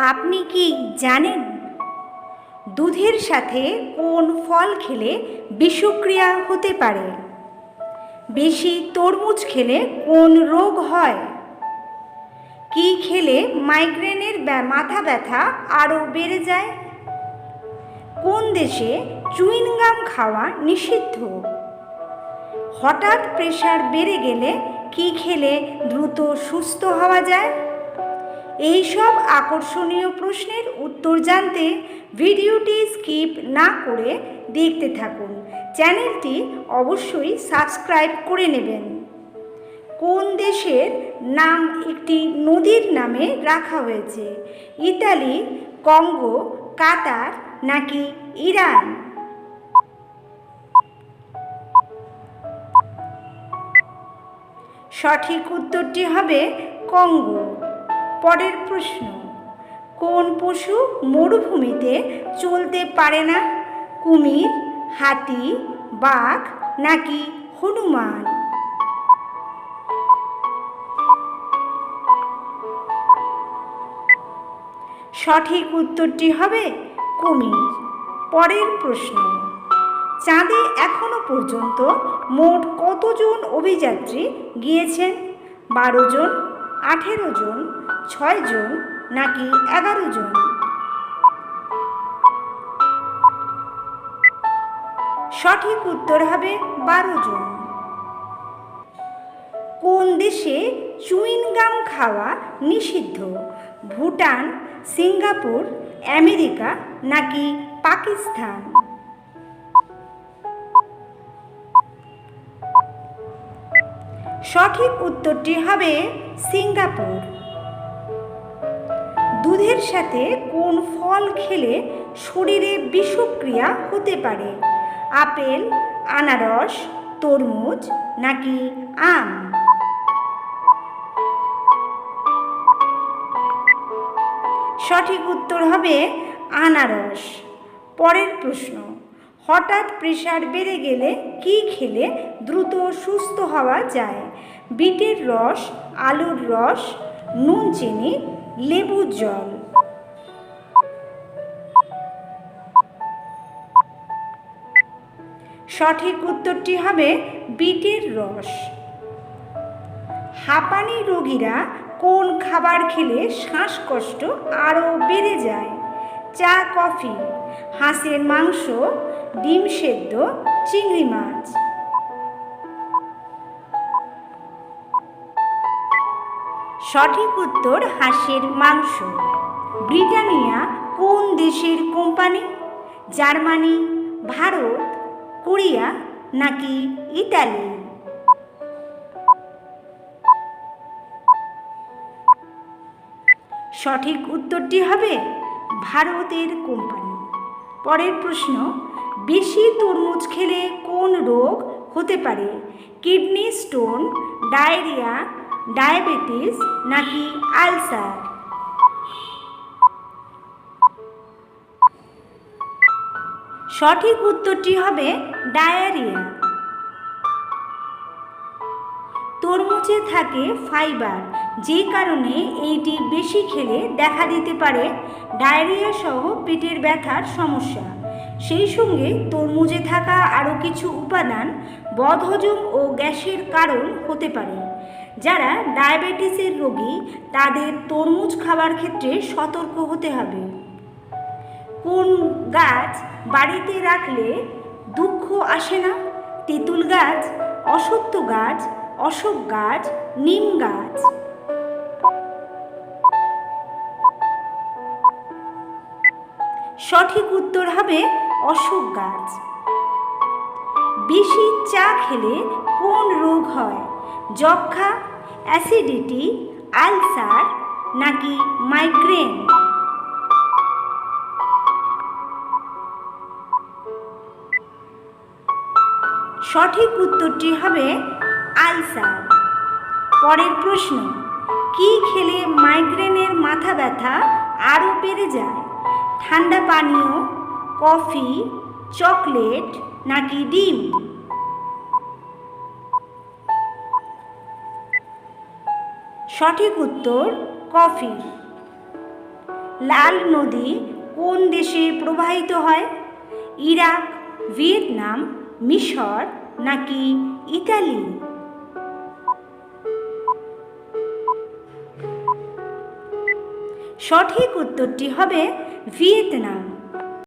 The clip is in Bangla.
আপনি কি জানেন? দুধের সাথে কোন ফল খেলে বিষক্রিয়া হতে পারে? বেশি তরমুজ খেলে কোন রোগ হয়? কি খেলে মাইগ্রেনের মাথা ব্যথা আরও বেড়ে যায়? কোন দেশে চুইনগাম খাওয়া নিষিদ্ধ? হঠাৎ প্রেশার বেড়ে গেলে কি খেলে দ্রুত সুস্থ হওয়া যায়? এই সব আকর্ষণীয় প্রশ্নের উত্তর জানতে ভিডিওটি স্কিপ না করে দেখতে থাকুন। চ্যানেলটি অবশ্যই সাবস্ক্রাইব করে নেবেন। কোন দেশের নাম একটি নদীর নামে রাখা হয়েছে? ইতালি, কঙ্গো, কাতার নাকি ইরান? সঠিক উত্তরটি হবে কঙ্গো। পরের প্রশ্ন। কোন পশু মরুভূমিতে চলতে পারে না? কুমির, হাতি, বাঘ নাকি হনুমান? সঠিক উত্তরটি হবে কুমির। পরের প্রশ্ন। চাঁদে এখনও পর্যন্ত মোট কতজন অভিযাত্রী গিয়েছেন? বারো জন, আঠেরো জন ছয় জন নাকি এগারো জন? সঠিক উত্তর হবে বারো জন। কোন দেশে চুইনগাম খাওয়া নিষিদ্ধ? ভুটান, সিঙ্গাপুর, আমেরিকা নাকি পাকিস্তান? সঠিক উত্তরটি হবে সিঙ্গাপুর। দুধের সাথে কোন ফল খেলে শরীরে বিষক্রিয়া হতে পারে? আপেল, আনারস, তরমুজ নাকি আম? সঠিক উত্তর হবে আনারস। পরের প্রশ্ন, হঠাৎ প্রেশার বেড়ে গেলে কি খেলে দ্রুত সুস্থ হওয়া যায়? বিটের রস, আলুর রস, নুন চিনি লেবুর জল। সঠিক উত্তরটি হবে বিটের রস। হাঁপানি রোগীরা কোন খাবার খেলে শ্বাসকষ্ট আরও বেড়ে যায়? চা, কফি, হাঁসের মাংস, ডিম সেদ্ধ, চিংড়ি মাছ। সঠিক উত্তর হাঁসের মাংস। ব্রিটানিয়া কোন দেশের কোম্পানি? জার্মানি, ভারত, কোরিয়া নাকি ইতালি? সঠিক উত্তরটি হবে ভারতের কোম্পানি। পরের প্রশ্ন, বেশি তরমুজ খেলে কোন রোগ হতে পারে? কিডনি স্টোন, ডায়রিয়া ডায়াবেটিস নাকি আলসার? সঠিক উত্তরটি হবে ডায়ারিয়া। তরমুজে থাকে ফাইবার, যে কারণে এইটি বেশি খেলে দেখা দিতে পারে ডায়রিয়া সহ পেটের ব্যথার সমস্যা। সেই সঙ্গে তরমুজে থাকা আরও কিছু উপাদান বদহজম ও গ্যাসের কারণ হতে পারে। যারা ডায়াবেটিসের রোগী, তাদের তরমুজ খাবার ক্ষেত্রে সতর্ক হতে হবে। কোন গাছ বাড়িতে রাখলে দুঃখ আসে না? তেঁতুল গাছ, অসত্য গাছ, অশোক গাছ, নিম গাছ। সঠিক উত্তর হবে অশোক গাছ। বেশি চা খেলে কোন রোগ হয়? যক্ষা অ্যাসিডিটি, আলসার নাকি মাইগ্রেন? সঠিক উত্তরটি হবে আলসার। পরের প্রশ্ন, কি খেলে মাইগ্রেনের মাথা ব্যথা আরও বেড়ে যায়? ঠান্ডা পানীয়, কফি, চকলেট নাকি ডিম? সঠিক উত্তর কফি। লাল নদী কোন দেশে প্রবাহিত হয়? ইরাক, ভিয়েতনাম, মিশর নাকি ইতালি? সঠিক উত্তরটি হবে ভিয়েতনাম।